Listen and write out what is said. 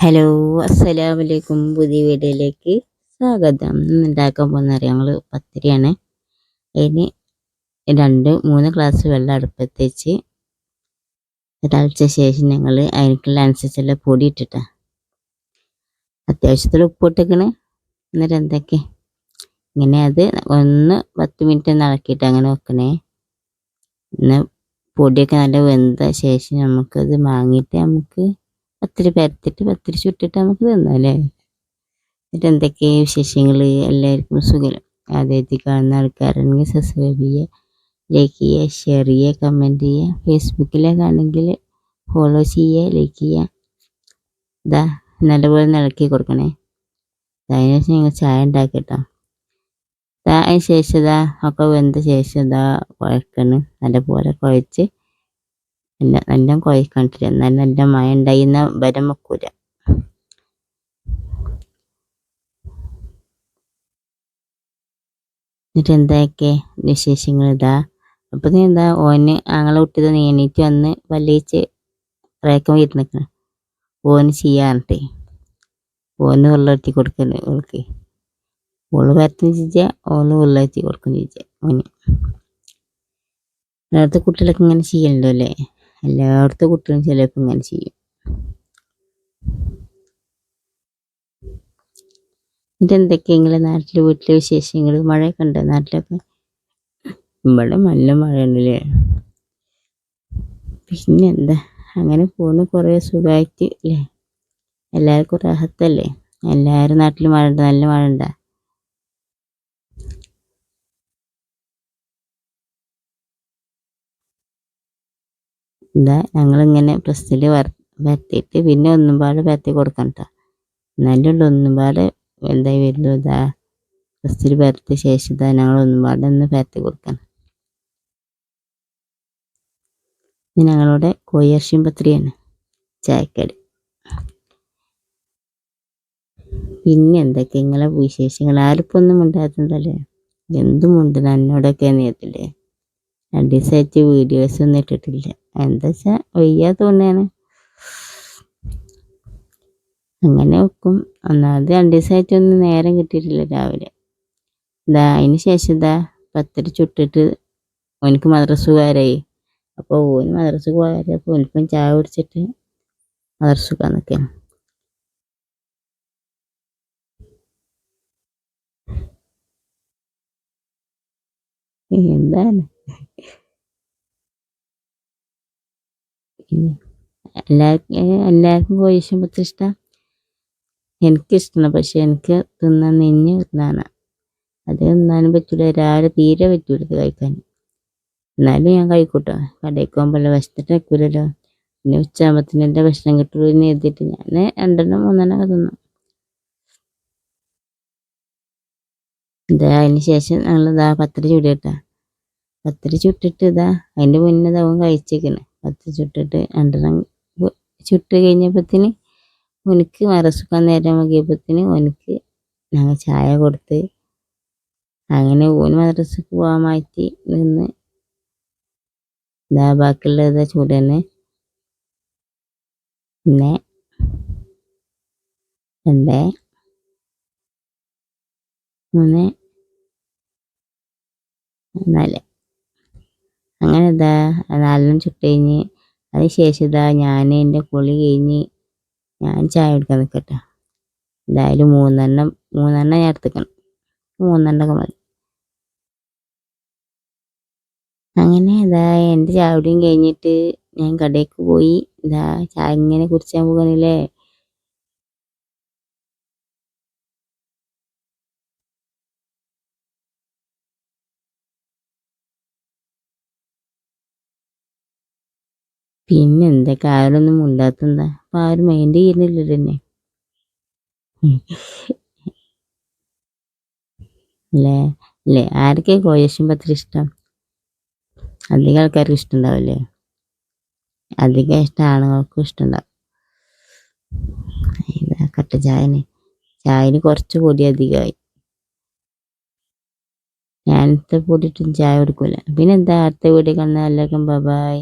Hello അസ്സലാമു അലൈക്കും പുതിയ വീഡിയോയിലേക്ക് സ്വാഗതം. ഇന്ന് ഉണ്ടാക്കാൻ പോകുന്ന ഞങ്ങൾ പത്തിരിയാണ്. അതിന് രണ്ട് മൂന്ന് ഗ്ലാസ് വെള്ളം അടുപ്പത്ത് വെച്ച് തിളച്ച ശേഷം ഞങ്ങൾ അതിനുള്ള അനുസരിച്ചുള്ള പൊടി ഇട്ടിട്ടാ. അത്യാവശ്യത്തിൽ ഉപ്പിട്ടിക്കണ് എന്നിട്ട് എന്തൊക്കെ? ഇങ്ങനെ അത് ഒന്ന് പത്ത് മിനിറ്റ് ഒന്ന് ഇളക്കിയിട്ട് അങ്ങനെ വെക്കണേ. പിന്നെ പൊടിയൊക്കെ നല്ല വെന്ത ശേഷം നമുക്കത് വാങ്ങിയിട്ട് നമുക്ക് പത്തിരി പരത്തിട്ട് പത്തിരി ചുട്ടിട്ട് നമുക്ക് തിന്നാം അല്ലേ? എന്നിട്ട് എന്തൊക്കെ വിശേഷങ്ങൾ എല്ലാവർക്കും സുഖം. ആദ്യമായിട്ട് കാണുന്ന ആൾക്കാരാണെങ്കിൽ സബ്സ്ക്രൈബ് ചെയ്യുക ലൈക്ക് ചെയ്യുക ഷെയർ ചെയ്യുക കമന്റ് ചെയ്യുക. ഫേസ്ബുക്കിലേക്കാണെങ്കിൽ ഫോളോ ചെയ്യുക ലൈക്ക് ചെയ്യുക. ഇതാ നല്ലപോലെ ഇളക്കി കൊടുക്കണേ. അതിന് ശേഷം ഞങ്ങൾ ചായ ഉണ്ടാക്കിട്ടോ. ഇതാ അതിന് ശേഷം ഇതാ ഒക്കെ വെന്ത ശേഷം ഇതാ കുഴക്കണം. നല്ലപോലെ കുഴച്ച് നല്ല എല്ലാം കുഴക്കണ്ടില്ല. എന്നാലും നല്ല മഴ ഉണ്ടായിരുന്ന വരം വെക്കൂല. എന്നിട്ട് എന്തൊക്കെ വിശേഷങ്ങൾ ഇതാ? അപ്പം നീ എന്താ ഓന് ആങ്ങളെ കുട്ടിയത് നീണീറ്റ് വന്ന് വല്ലിച്ച് റേക്കം വീട്ടിൽ ഓന് ചെയ്യാറിട്ടെ ഓന് വെള്ളമെത്തി കൊടുക്കൽ ഓൾക്ക്. ഓൾ വരത്തിന് ചിച്ച ഓൾ വെള്ളമെത്തി കൊടുക്കുന്നു ചിച്ച ഓന്. നേരത്തെ കുട്ടികളൊക്കെ ഇങ്ങനെ ചെയ്യലുണ്ടോ അല്ലേ? എല്ലായിടത്തും കുട്ടികളും ചിലപ്പോൾ ഇങ്ങനെ ചെയ്യും. ഇതെന്തൊക്കെ നിങ്ങളെ നാട്ടിൽ വീട്ടിലെ വിശേഷങ്ങൾ മഴയൊക്കെ ഉണ്ട് നാട്ടിലൊക്കെ? ഇവിടെ നല്ല മഴയുണ്ടല്ലേ? പിന്നെന്താ? അങ്ങനെ പോകുന്നു കുറേ സുഖമായിട്ട് അല്ലേ? എല്ലാവർക്കും റാഹത്തല്ലേ? എല്ലാവരും നാട്ടിൽ മഴ ഉണ്ട് നല്ല മഴ ഉണ്ടോ എന്താ ഞങ്ങളിങ്ങനെ പ്രസ്സിൽ വര വരത്തിയിട്ട് പിന്നെ ഒന്നും പാടെ പരത്തി കൊടുക്കണം കേട്ടോ ഒന്നും പാടെ വലുതായി വരുള്ളൂ. ഇതാ പ്രസ്സിൽ പരത്തിയ ശേഷം ഇതാ ഞങ്ങൾ ഒന്നും പാടെ ഒന്ന് പരത്തി കൊടുക്കണം. ഇത് ഞങ്ങളുടെ കോയർഷ്യം പത്രിയാണ് ചായക്കടി. പിന്നെ എന്തൊക്കെ നിങ്ങളെ വിശേഷങ്ങൾ? ആരിപ്പോ ഒന്നും ഉണ്ടാകുന്നുണ്ടല്ലേ എന്തും ഉണ്ട് എന്നോടൊക്കെ നീയത്തില്ലേ? രണ്ട് ദിവസമായിട്ട് വീഡിയോസ് ഒന്നും ഇട്ടിട്ടില്ല. എന്താ വെച്ചാൽ വയ്യാത്തോണ്ടാണ് അങ്ങനെ വെക്കും. ഒന്നാമത് രണ്ട് ദിവസമായിട്ടൊന്നും നേരം കിട്ടിയിട്ടില്ല രാവിലെ. ഇതാ അതിന് ശേഷം ഇതാ പത്തര ചുട്ടിട്ട് ഓനിക്ക് മദ്രസ് പോകാരായി അപ്പോൾ ഓന് മദ്രസ് പോകാറ് അപ്പോൾ ഓനിപ്പം ചായ കുടിച്ചിട്ട് മദ്രസ് പോകാൻ നിൽക്കുകയാണ് എന്താണ് എല്ലാവർക്കും എല്ലാവർക്കും കോഴിശം പത്ര ഇഷ്ടം? എനിക്കിഷ്ടമാണ് പക്ഷെ എനിക്ക് തിന്നാൻ നെഞ്ഞ് തിന്നാണ് അത് തിന്നാനും പറ്റില്ല രാവിലെ തീരെ പറ്റൂല ഇത് കഴിക്കാൻ. എന്നാലും ഞാൻ കഴിക്കൂട്ടോ. കടയിൽ പോകുമ്പോൾ വിശത്തിട്ട് വെക്കൂലല്ലോ പിന്നെ ഉച്ചാകുമ്പത്തിന് എന്റെ ഭക്ഷണം കിട്ടുള്ളൂ എന്ന് എഴുതിയിട്ട് ഞാൻ രണ്ടെണ്ണം മൂന്നെണ്ണം തിന്നു. ഇതാ അതിന് ശേഷം ഞങ്ങൾ ഇതാ പത്തിരി ചുടിയിട്ടാ. പത്തിരി ചുട്ടിട്ട് ഇതാ അതിന്റെ മുന്നേ ഇതാവും കഴിച്ചേക്കണ്. പത്തിരി ചുട്ടിട്ട് രണ്ടെണ്ണം ചുട്ട് കഴിഞ്ഞപ്പത്തിന് ഓനിക്ക് മറസുക്കാൻ നേരം നോക്കിയപ്പോഴത്തേന് ഓനിക്ക് ഞങ്ങൾ ചായ കൊടുത്ത് അങ്ങനെ ഓൻ മദ്രസക്ക് പോകാൻ മാറ്റി നിന്ന് ഇതാ ബാക്കിയുള്ള ഇതാ ചൂട് തന്നെ. പിന്നെ രണ്ട് മൂന്ന് നാല്. അങ്ങനെ ഇതാ നാലെണ്ണം ചുട്ട് കഴിഞ്ഞ് അതിന് ശേഷം ഇതാ ഞാൻ എന്റെ കുളി കഴിഞ്ഞ് ഞാൻ ചായ കുടിക്കാൻ നിൽക്കട്ടെ എന്തായാലും മൂന്നെണ്ണം മൂന്നെണ്ണം ഞാൻ എടുത്തിക്കണം. മൂന്നെണ്ണമൊക്കെ മതി. അങ്ങനെ ഇതാ എന്റെ ചാവടിയും കഴിഞ്ഞിട്ട് ഞാൻ കടയിലേക്ക് പോയി. ഇതാ ചായ ഇങ്ങനെ കുടിച്ചാൽ പോകണില്ലേ പിന്നെ എന്തൊക്കെ ആരൊന്നും ഉണ്ടാത്തെന്താ അപ്പം ആരും മൈൻഡ് ചെയ്യുന്നില്ലല്ലോ എന്നെ അല്ലേ? അല്ലേ? ആരൊക്കെ കോയശം പത്ര ഇഷ്ടം? അധികം ആൾക്കാർക്ക് ഇഷ്ടമുണ്ടാവില്ലേ? അധികം ഇഷ്ടം ആണുങ്ങൾക്കും ഇഷ്ടമുണ്ടാവും. ഇതാ കട്ട ചായന്. ചായന് കുറച്ച് പൊടി അധികമായി. ഞാനത്തെ പൊടിയിട്ടും ചായ കൊടുക്കൂല. പിന്നെന്താ അടുത്ത വീഡിയോ കണ്ണ എല്ലാവർക്കും ബൈ